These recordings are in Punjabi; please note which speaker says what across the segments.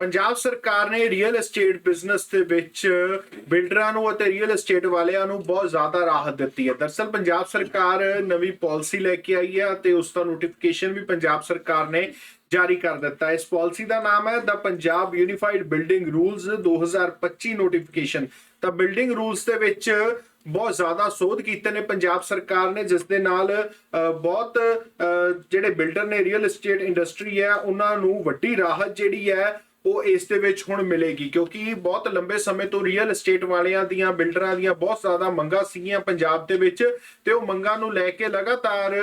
Speaker 1: ਪੰਜਾਬ ਸਰਕਾਰ ਨੇ ਰੀਅਲ ਏਸਟੇਟ ਬਿਜ਼ਨਸ ਦੇ ਵਿੱਚ ਬਿਲਡਰਾਂ ਨੂੰ ਅਤੇ ਰੀਅਲ ਏਸਟੇਟ ਵਾਲਿਆਂ ਨੂੰ ਬਹੁਤ ਜ਼ਿਆਦਾ ਰਾਹਤ ਦਿੱਤੀ ਹੈ। ਦਰਸਲ ਪੰਜਾਬ ਸਰਕਾਰ ਨਵੀਂ ਪਾਲਿਸੀ ਲੈ ਕੇ ਆਈ ਹੈ ਅਤੇ ਉਸ ਦਾ ਨੋਟੀਫਿਕੇਸ਼ਨ ਵੀ ਪੰਜਾਬ ਸਰਕਾਰ ਨੇ ਜਾਰੀ ਕਰ ਦਿੱਤਾ। ਇਸ ਪਾਲਿਸੀ ਦਾ ਨਾਮ ਹੈ ਦਾ Punjab unified building rules 2025 notification ਤਾਂ ਬਿਲਡਿੰਗ ਰੂਲਸ ਦੇ ਵਿੱਚ ਬਹੁਤ ਜ਼ਿਆਦਾ ਸੋਧ ਕੀਤੇ ਨੇ ਪੰਜਾਬ ਸਰਕਾਰ ਨੇ, ਜਿਸ ਦੇ ਨਾਲ ਬਹੁਤ ਜਿਹੜੇ ਬਿਲਡਰ ਨੇ ਰੀਅਲ ਏਸਟੇਟ ਇੰਡਸਟਰੀ ਹੈ, ਉਹਨਾਂ ਨੂੰ ਵੱਡੀ ਰਾਹਤ ਜਿਹੜੀ ਹੈ ਉਹ ਇਸ ਦੇ ਵਿੱਚ ਹੁਣ ਮਿਲੇਗੀ, ਕਿਉਂਕਿ ਬਹੁਤ ਲੰਬੇ ਸਮੇਂ ਤੋਂ ਰੀਅਲ ਏਸਟੇਟ ਵਾਲਿਆਂ ਦੀਆਂ ਬਿਲਡਰਾਂ ਦੀਆਂ ਬਹੁਤ ਜ਼ਿਆਦਾ ਮੰਗਾਂ ਸੀਗੀਆਂ ਪੰਜਾਬ ਦੇ ਵਿੱਚ ਤੇ ਉਹ ਮੰਗਾਂ ਨੂੰ ਲੈ ਕੇ ਲਗਾਤਾਰ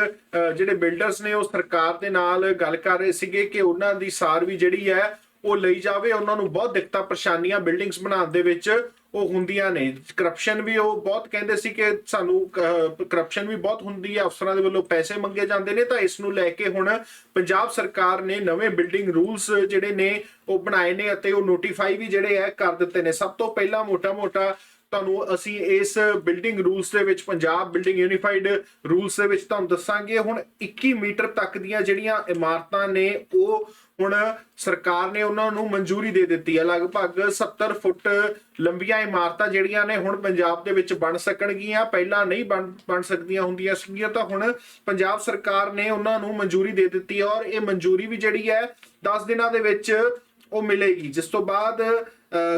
Speaker 1: ਜਿਹੜੇ ਬਿਲਡਰਸ ਨੇ ਉਹ ਸਰਕਾਰ ਦੇ ਨਾਲ ਗੱਲ ਕਰ ਰਹੇ ਸੀਗੇ ਕਿ ਉਹਨਾਂ ਦੀ ਸਾਰ ਵੀ ਜਿਹੜੀ ਹੈ ਉਹ ਲਈ ਜਾਵੇ। ਉਹਨਾਂ ਨੂੰ ਬਹੁਤ ਦਿੱਕਤਾਂ, ਪਰੇਸ਼ਾਨੀਆਂ ਬਿਲਡਿੰਗਸ ਬਣਾਉਣ ਦੇ ਵਿੱਚ ਉਹ ਹੁੰਦੀਆਂ ਨੇ। ਕਰਪਸ਼ਨ ਵੀ ਉਹ ਬਹੁਤ ਕਹਿੰਦੇ ਸੀ ਕਿ ਸਾਨੂੰ ਕਰਪਸ਼ਨ ਵੀ ਬਹੁਤ ਹੁੰਦੀ ਹੈ। ਅਫਸਰਾਂ ਦੇ ਵੱਲੋਂ ਪੈਸੇ ਮੰਗੇ ਜਾਂਦੇ ਨੇ। ਤਾਂ ਇਸ ਨੂੰ ਲੈ ਕੇ ਹੁਣ ਪੰਜਾਬ ਸਰਕਾਰ ਨੇ ਨਵੇਂ ਬਿਲਡਿੰਗ ਰੂਲਸ ਜਿਹੜੇ ਨੇ, ਉਹ ਬਣਾਏ ਨੇ ਅਤੇ ਉਹ ਨੋਟੀਫਾਈ ਵੀ ਜਿਹੜੇ ਹੈ ਕਰ ਦਿੱਤੇ ਨੇ। ਸਭ ਤੋਂ ਪਹਿਲਾਂ ਮੋਟਾ-ਮੋਟਾ ਤੁਹਾਨੂੰ ਅਸੀਂ ਇਸ ਬਿਲਡਿੰਗ ਰੂਲਸ ਦੇ ਵਿੱਚ, ਪੰਜਾਬ ਬਿਲਡਿੰਗ ਯੂਨੀਫਾਈਡ ਰੂਲਸ ਦੇ ਵਿੱਚ ਤੁਹਾਨੂੰ ਦੱਸਾਂਗੇ। ਹੁਣ 21 ਮੀਟਰ ਤੱਕ ਦੀਆਂ ਜਿਹੜੀਆਂ ਇਮਾਰਤਾਂ ਨੇ, ਉਹ ਹੁਣ ਸਰਕਾਰ ਨੇ ਉਹਨਾਂ ਨੂੰ ਮਨਜ਼ੂਰੀ ਦੇ ਦਿੱਤੀ ਹੈ। ਲਗਭਗ 70 ਫੁੱਟ ਲੰਬੀਆਂ ਇਮਾਰਤਾਂ ਜਿਹੜੀਆਂ ਨੇ ਹੁਣ ਪੰਜਾਬ ਦੇ ਵਿੱਚ ਬਣ ਸਕਣਗੀਆਂ। ਪਹਿਲਾਂ ਨਹੀਂ ਬਣ ਸਕਦੀਆਂ ਹੁੰਦੀਆਂ ਸੀਗੀਆਂ ਤਾਂ ਹੁਣ ਪੰਜਾਬ ਸਰਕਾਰ ਨੇ ਉਹਨਾਂ ਨੂੰ ਮਨਜ਼ੂਰੀ ਦੇ ਦਿੱਤੀ ਹੈ ਔਰ ਇਹ ਮਨਜ਼ੂਰੀ ਵੀ ਜਿਹੜੀ ਹੈ 10 ਦਿਨਾਂ ਦੇ ਵਿੱਚ ਉਹ ਮਿਲੇਗੀ। ਜਿਸ ਤੋਂ ਬਾਅਦ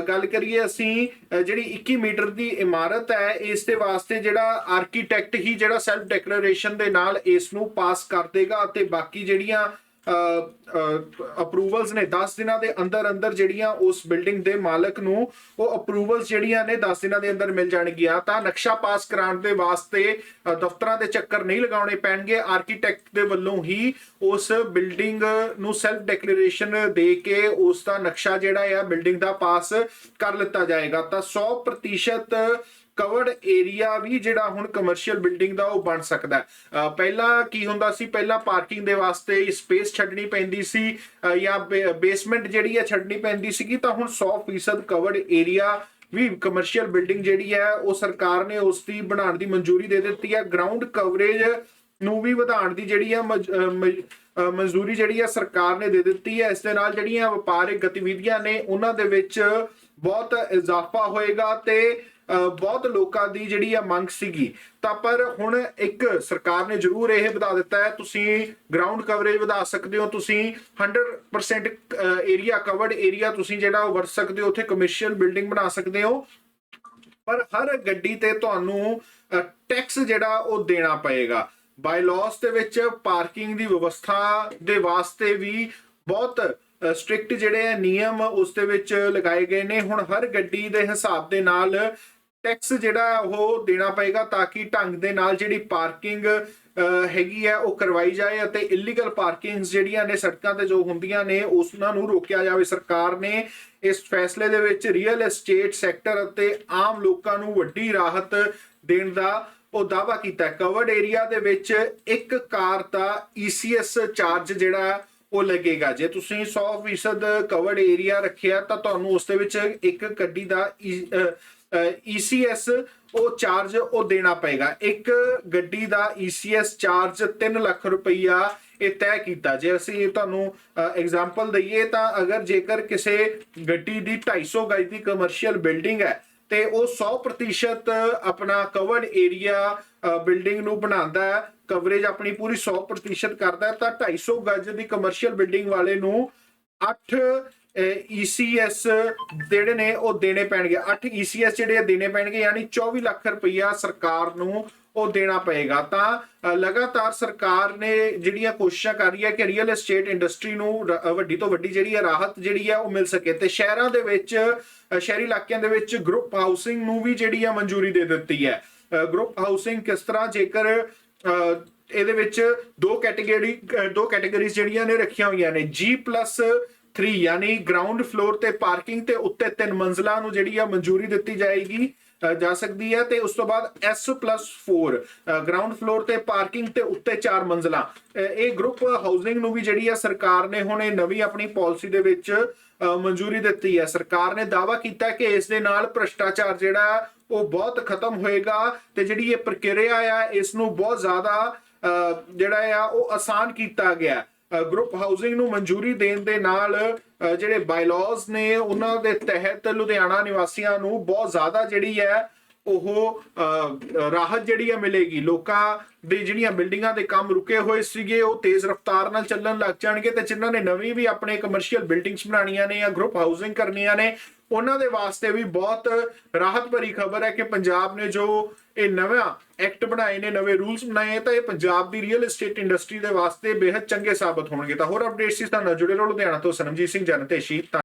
Speaker 1: ਗੱਲ ਕਰੀਏ ਅਸੀਂ ਜਿਹੜੀ 21 ਮੀਟਰ ਦੀ ਇਮਾਰਤ ਹੈ, ਇਸ ਦੇ ਵਾਸਤੇ ਜਿਹੜਾ ਆਰਕੀਟੈਕਟ ਹੀ ਜਿਹੜਾ ਸੈਲਫ ਡੈਕਲੇਰੇਸ਼ਨ ਦੇ ਨਾਲ ਇਸ ਨੂੰ ਪਾਸ ਕਰ ਦੇਗਾ ਅਤੇ ਬਾਕੀ ਜਿਹੜੀਆਂ ਅਪਰੂਵਲਸ ਨੇ 10 ਦਿਨਾਂ ਦੇ ਅੰਦਰ ਅੰਦਰ ਜਿਹੜੀਆਂ ਉਸ ਬਿਲਡਿੰਗ ਦੇ ਮਾਲਕ ਨੂੰ ਉਹ ਅਪਰੂਵਲਸ ਜਿਹੜੀਆਂ ਨੇ 10 ਦਿਨਾਂ ਦੇ ਅੰਦਰ ਮਿਲ ਜਾਣਗੀਆਂ। ਤਾਂ ਨਕਸ਼ਾ ਪਾਸ ਕਰਾਉਣ ਦੇ ਵਾਸਤੇ ਦਫ਼ਤਰਾਂ ਦੇ ਚੱਕਰ ਨਹੀਂ ਲਗਾਉਣੇ ਪੈਣਗੇ। ਆਰਕੀਟੈਕਟ ਦੇ ਵੱਲੋਂ ਹੀ ਉਸ ਬਿਲਡਿੰਗ ਨੂੰ ਸੈਲਫ ਡੈਕਲੇਰੇਸ਼ਨ ਦੇ ਕੇ ਉਸ ਦਾ ਨਕਸ਼ਾ ਜਿਹੜਾ ਆ ਬਿਲਡਿੰਗ ਦਾ ਪਾਸ ਕਰ ਲਿੱਤਾ ਜਾਏਗਾ। ਤਾਂ 100% ਕਵਰਡ ਏਰੀਆ ਵੀ ਜਿਹੜਾ ਹੁਣ ਕਮਰਸ਼ੀਅਲ ਬਿਲਡਿੰਗ ਦਾ ਉਹ ਬਣ ਸਕਦਾ ਪਹਿਲਾਂ ਕੀ ਹੁੰਦਾ ਸੀ? ਪਹਿਲਾਂ ਪਾਰਕਿੰਗ ਦੇ ਵਾਸਤੇ ਸਪੇਸ ਛੱਡਣੀ ਪੈਂਦੀ ਸੀ, ਅਹ ਜਾਂ ਬੇਸਮੈਂਟ ਜਿਹੜੀ ਹੈ ਛੱਡਣੀ ਪੈਂਦੀ ਸੀਗੀ, ਤਾਂ ਹੁਣ 100% ਕਵਰਡ ਏਰੀਆ ਵੀ ਕਮਰਸ਼ੀਅਲ ਬਿਲਡਿੰਗ ਜਿਹੜੀ ਹੈ, ਉਹ ਸਰਕਾਰ ਨੇ ਉਸ ਦੀ ਬਣਾਉਣ ਦੀ ਮਨਜ਼ੂਰੀ ਦੇ ਦਿੱਤੀ ਹੈ। ਗਰਾਊਂਡ ਕਵਰੇਜ ਨੂੰ ਵੀ ਵਧਾਉਣ ਦੀ ਜਿਹੜੀ ਹੈ ਮਜ- ਮਨਜ਼ੂਰੀ ਜਿਹੜੀ ਹੈ ਸਰਕਾਰ ਨੇ ਦੇ ਦਿੱਤੀ ਹੈ। ਇਸ ਦੇ ਨਾਲ ਜਿਹੜੀਆਂ ਵਪਾਰਕ ਗਤੀਵਿਧੀਆਂ ਨੇ, ਉਹਨਾਂ ਦੇ ਵਿੱਚ ਬਹੁਤ ਇਜ਼ਾਫਾ ਹੋਏਗਾ ਤੇ ਬਹੁਤ ਲੋਕਾਂ ਦੀ ਜਿਹੜੀ ਆ ਮੰਗ ਸੀਗੀ। ਤਾਂ ਪਰ ਹੁਣ ਇੱਕ ਸਰਕਾਰ ਨੇ ਜ਼ਰੂਰ ਇਹ ਵਧਾ ਦਿੱਤਾ ਹੈ। ਤੁਸੀਂ ਗਰਾਊਂਡ ਕਵਰੇਜ ਵਧਾ ਸਕਦੇ ਹੋ, ਤੁਸੀਂ 100% ਏਰੀਆ ਕਵਰਡ ਏਰੀਆ ਤੁਸੀਂ ਜਿਹੜਾ ਉਹ ਵਰਤ ਸਕਦੇ ਹੋ, ਉੱਥੇ ਕਮਰਸ਼ੀਅਲ ਬਿਲਡਿੰਗ ਬਣਾ ਸਕਦੇ ਹੋ। ਪਰ ਹਰ ਗੱਡੀ ਤੇ ਤੁਹਾਨੂੰ ਟੈਕਸ ਜਿਹੜਾ ਉਹ ਦੇਣਾ ਪਏਗਾ। ਬਾਈ ਲਾਸ ਦੇ ਵਿੱਚ ਪਾਰਕਿੰਗ ਦੀ ਵਿਵਸਥਾ ਦੇ ਵਾਸਤੇ ਵੀ ਬਹੁਤ ਸਟ੍ਰਿਕਟ ਜਿਹੜੇ ਆ ਨਿਯਮ ਉਸ ਦੇ ਵਿੱਚ ਲਗਾਏ ਗਏ ਨੇ। ਹੁਣ ਹਰ ਗੱਡੀ ਦੇ ਹਿਸਾਬ ਦੇ ਨਾਲ ਟੈਕਸ ਜਿਹੜਾ ਉਹ ਦੇਣਾ ਪਏਗਾ ਤਾਂ ਕਿ ਢੰਗ ਦੇ ਨਾਲ ਜਿਹੜੀ ਪਾਰਕਿੰਗ ਹੈਗੀ ਹੈ, ਉਹ ਕਰਵਾਈ ਜਾਏ ਅਤੇ ਇਲੀਗਲ ਪਾਰਕਿੰਗਸ ਜਿਹੜੀਆਂ ਨੇ ਸੜਕਾਂ ਤੇ ਜੋ ਹੁੰਦੀਆਂ ਨੇ, ਉਸਨਾਂ ਨੂੰ ਰੋਕਿਆ ਜਾਵੇ। ਸਰਕਾਰ ਨੇ ਇਸ ਫੈਸਲੇ ਦੇ ਵਿੱਚ ਰੀਅਲ ਏਸਟੇਟ ਸੈਕਟਰ ਅਤੇ ਆਮ ਲੋਕਾਂ ਨੂੰ ਵੱਡੀ ਰਾਹਤ ਦੇਣ ਦਾ ਉਹ ਦਾਵਾ ਕੀਤਾ। ਕਵਰਡ ਏਰੀਆ ਦੇ ਵਿੱਚ ਇੱਕ ਕਾਰ ਦਾ ECS ਚਾਰਜ ਜਿਹੜਾ ਉਹ ਲੱਗੇਗਾ। ਜੇ ਤੁਸੀਂ 100% ਕਵਰਡ ਏਰੀਆ ਰੱਖਿਆ ਤਾਂ ਤੁਹਾਨੂੰ ਉਸ ਦੇ ਵਿੱਚ ਇੱਕ ਗੱਡੀ ਦਾ e, ECS ਉਹ ਚਾਰਜ ਉਹ ਦੇਣਾ ਪਏਗਾ। ਇੱਕ ਗੱਡੀ ਦਾ ECS ਚਾਰਜ 3 ਲੱਖ ਰੁਪਈਆ ਇਹ ਤੈਅ ਕੀਤਾ। ਜੇ ਅਸੀਂ ਤੁਹਾਨੂੰ ਐਗਜ਼ਾਮਪਲ ਦਈਏ ਤਾਂ ਅਗਰ ਜੇਕਰ ਕਿਸੇ ਗੱਡੀ ਦੀ 250 ਗਜ ਦੀ ਕਮਰਸ਼ੀਅਲ ਬਿਲਡਿੰਗ ਹੈ, ਤੇ ਉਹ 100% ਆਪਣਾ ਕਵਰਡ ਏਰੀਆ ਬਿਲਡਿੰਗ ਨੂੰ ਬਣਾਉਂਦਾ ਹੈ ਕਵਰੇਜ ਆਪਣੀ ਪੂਰੀ 100% ਕਰਦਾ ਹੈ, ਤਾਂ 250 ਗਜ ਦੀ ਕਮਰਸ਼ੀਅਲ ਬਿਲਡਿੰਗ ਵਾਲੇ ਨੂੰ 8 ECS ਜਿਹੜੇ ਨੇ ਉਹ ਦੇਣੇ ਪੈਣਗੇ। 8 ECS ਜਿਹੜੇ ਦੇਣੇ ਪੈਣਗੇ, ਯਾਨੀ 24 ਲੱਖ ਰੁਪਈਆ ਸਰਕਾਰ ਨੂੰ ਉਹ ਦੇਣਾ ਪਏਗਾ। ਤਾਂ ਲਗਾਤਾਰ ਸਰਕਾਰ ਨੇ ਜਿਹੜੀਆਂ ਕੋਸ਼ਿਸ਼ਾਂ ਕਰ ਰਹੀ ਹੈ ਕਿ ਰੀਅਲ ਏਸਟੇਟ ਇੰਡਸਟਰੀ ਨੂੰ ਰ- ਵੱਡੀ ਤੋਂ ਵੱਡੀ ਜਿਹੜੀ ਹੈ ਰਾਹਤ ਜਿਹੜੀ ਹੈ ਉਹ ਮਿਲ ਸਕੇ। ਤੇ ਸ਼ਹਿਰਾਂ ਦੇ ਵਿੱਚ ਸ਼ਹਿਰੀ ਇਲਾਕਿਆਂ ਦੇ ਵਿੱਚ ਗਰੁੱਪ ਹਾਊਸਿੰਗ ਨੂੰ ਵੀ ਜਿਹੜੀ ਹੈ ਮਨਜ਼ੂਰੀ ਦੇ ਦਿੱਤੀ ਹੈ। ਗਰੁੱਪ ਹਾਊਸਿੰਗ ਕਿਸ ਤਰ੍ਹਾਂ ਜੇਕਰ ਇਹਦੇ ਵਿੱਚ ਦੋ ਕੈਟਾਗਰੀ ਦੋ ਕੈਟਾਗਰੀਜ਼ ਜਿਹੜੀਆਂ ਨੇ ਰੱਖੀਆਂ ਹੋਈਆਂ ਨੇ। G+3 ਯਾਨੀ ਗਰਾਊਂਡ ਫਲੋਰ ਤੇ ਪਾਰਕਿੰਗ ਤੇ ਉੱਤੇ ਤਿੰਨ ਮੰਜ਼ਲਾਂ ਨੂੰ ਜਿਹੜੀ ਆ ਮਨਜ਼ੂਰੀ ਦਿੱਤੀ ਜਾਏਗੀ ਜਾ ਸਕਦੀ ਹੈ ਤੇ ਉਸ ਤੋਂ ਬਾਅਦ S+4 ਗਰਾਊਂਡ ਫਲੋਰ ਤੇ ਪਾਰਕਿੰਗ ਤੇ ਉੱਤੇ ਚਾਰ ਮੰਜ਼ਲਾਂ। ਇਹ ਗਰੁੱਪ ਹਾਊਸਿੰਗ ਨੂੰ ਵੀ ਜਿਹੜੀ ਆ ਸਰਕਾਰ ਨੇ ਹੁਣ ਇਹ ਨਵੀਂ ਆਪਣੀ ਪਾਲਿਸੀ ਦੇ ਵਿੱਚ ਮਨਜ਼ੂਰੀ ਦਿੱਤੀ ਹੈ ਸਰਕਾਰ ਨੇ ਦਾਅਵਾ ਕੀਤਾ ਕਿ ਇਸ ਦੇ ਨਾਲ ਭ੍ਰਸ਼ਟਾਚਾਰ ਜਿਹੜਾ, ਉਹ ਬਹੁਤ ਖਤਮ ਹੋਏਗਾ ਤੇ ਜਿਹੜੀ ਇਹ ਪ੍ਰਕਿਰਿਆ ਆ, ਇਸ ਨੂੰ ਬਹੁਤ ਜ਼ਿਆਦਾ ਜਿਹੜਾ ਆ, ਉਹ ਆਸਾਨ ਕੀਤਾ ਗਿਆ। ਗਰੁੱਪ ਹਾਊਸਿੰਗ ਨੂੰ ਮਨਜ਼ੂਰੀ ਦੇਣ ਦੇ ਨਾਲ ਜਿਹੜੇ ਬਾਇਲਾਜ਼ ਨੇ, ਉਹਨਾਂ ਦੇ ਤਹਿਤ ਲੁਧਿਆਣਾ ਨਿਵਾਸੀਆਂ ਨੂੰ ਬਹੁਤ ਜ਼ਿਆਦਾ ਜਿਹੜੀ ਹੈ ਉਹ ਰਾਹਤ ਜਿਹੜੀ ਹੈ ਮਿਲੇਗੀ। ਲੋਕਾਂ ਦੇ ਜਿਹੜੀਆਂ ਬਿਲਡਿੰਗਾਂ ਦੇ ਕੰਮ ਰੁਕੇ ਹੋਏ ਸੀਗੇ, ਉਹ ਤੇਜ਼ ਰਫ਼ਤਾਰ ਨਾਲ ਚੱਲਣ ਲੱਗ ਜਾਣਗੇ ਤੇ ਜਿਨ੍ਹਾਂ ਨੇ ਨਵੀਂ ਵੀ ਆਪਣੇ ਕਮਰਸ਼ੀਅਲ ਬਿਲਡਿੰਗਸ ਬਣਾਉਣੀਆਂ ਨੇ ਜਾਂ ਗਰੁੱਪ ਹਾਊਸਿੰਗ ਕਰਨੀਆਂ ਨੇ ਉਹਨਾਂ ਦੇ ਵਾਸਤੇ ਵੀ ਬਹੁਤ ਰਾਹਤ ਭਰੀ ਖਬਰ ਹੈ ਕਿ ਪੰਜਾਬ ਨੇ ਜੋ ਇਹ ਨਵਾਂ ਐਕਟ ਬਣਾਏ ਨੇ, ਨਵੇਂ ਰੂਲਸ ਬਣਾਏ ਤਾਂ ਇਹ ਪੰਜਾਬ ਦੀ ਰੀਅਲ ਏਸਟੇਟ ਇੰਡਸਟਰੀ ਦੇ ਵਾਸਤੇ ਬੇहद ਚੰਗੇ ਸਾਬਤ ਹੋਣਗੇ। ਤਾਂ ਹੋਰ ਅਪਡੇਟਸ ਇਸ ਤਰ੍ਹਾਂ ਨਾਲ ਜੁੜੇ ਰਹੋ ਲੁਧਿਆਣਾ ਤੋਂ ਸਰਮਜੀਤ ਸਿੰਘ ਜਨਤੇਸ਼ੀ